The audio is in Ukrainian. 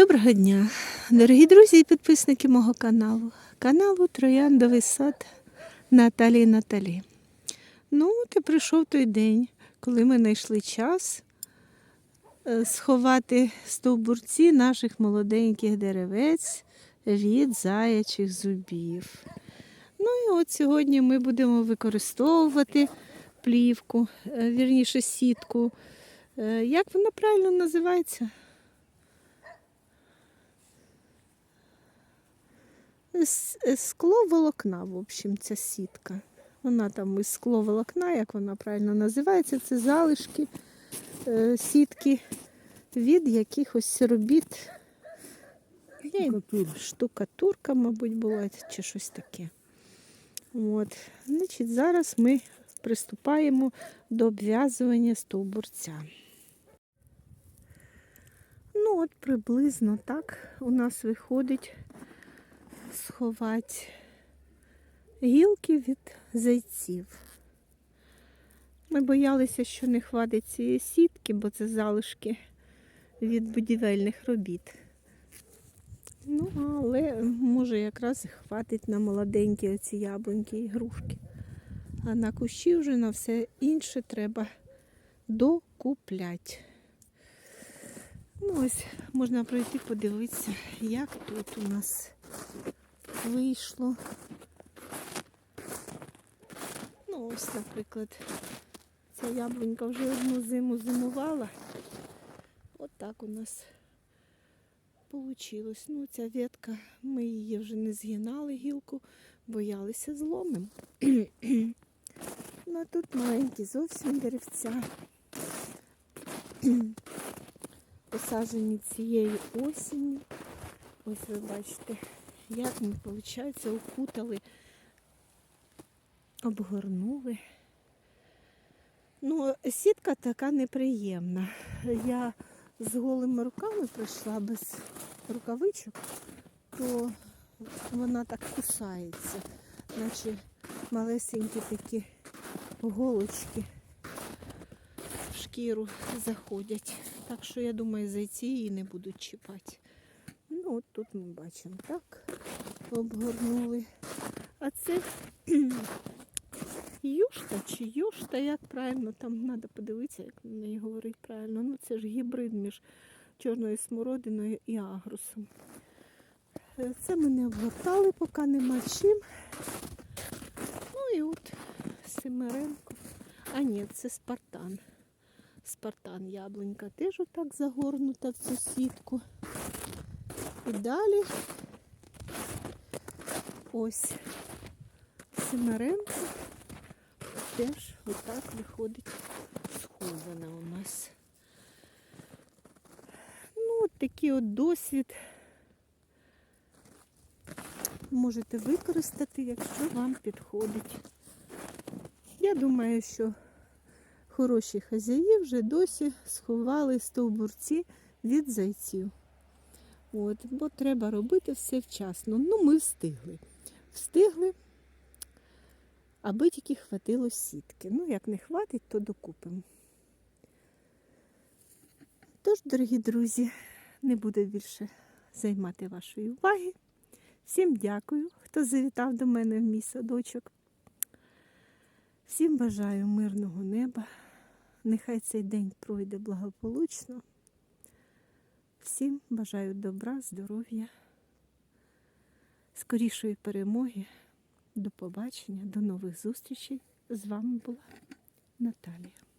Доброго дня, дорогі друзі і підписники мого каналу, каналу Трояндовий сад Наталі Наталі. Ну, і прийшов той день, коли ми знайшли час е, сховати стовбурці наших молоденьких деревець від заячих зубів. Ну і от сьогодні ми будемо використовувати плівку, е, вірніше сітку. Е, Як вона правильно називається? Скло волокна, в общем, ця сітка. Вона там із скло волокна, як вона правильно називається, це залишки е, сітки від якихось робіт. Й- Штукатурка, мабуть, була, чи щось таке. От. Значить, зараз ми приступаємо до обв'язування стовбурця. Ну, от приблизно так у нас виходить сховати гілки від зайців. Ми боялися, що не хватить цієї сітки, бо це залишки від будівельних робіт. Ну, але може якраз і хватить на молоденькі оці яблуньки і грушки. А на кущі вже на все інше треба докупляти. Ну, ось можна пройти подивитися, як тут у нас вийшло. Ну, ось, наприклад, ця яблунька вже одну зиму зимувала. От так у нас вийшло. Ну, ця ветка, ми її вже не згинали гілку, боялися зломим. ну, а тут маленькі зовсім деревця. Посаджені цієї осені. Ось ви бачите, як ми, виходить, укутали, обгорнули. Ну, сітка така неприємна. Я з голими руками прийшла без рукавичок, то вона так кусається, наче малесенькі такі голочки в шкіру заходять. Так що я думаю, зайці її не будуть чіпати. Ну, от тут ми бачимо так, обгорнули. А це юшта чи юшта, як правильно, там треба подивитися, як на неї говорить правильно. Ну це ж гібрид між чорною смородиною і агрусом. Е, Це ми не обгортали, поки нема чим. Ну і от Семеренко. А ні, це Спартан. Спартан яблунька теж отак загорнута в цю сітку. І далі ось Семеренко теж отак виходить схована у нас. Ну, от такий от досвід можете використати, якщо вам підходить. Я думаю, що хороші хазяї вже досі сховали стовбурці від зайців. От, бо треба робити все вчасно. Ну, ми встигли. Встигли, аби тільки хватило сітки. Ну, як не хватить, то докупимо. Тож, дорогі друзі, не буду більше займати вашої уваги. Всім дякую, хто завітав до мене в мій садочок. Всім бажаю мирного неба. Нехай цей день пройде благополучно. Всім бажаю добра, здоров'я, скорішої перемоги. До побачення, до нових зустрічей. З вами була Наталія.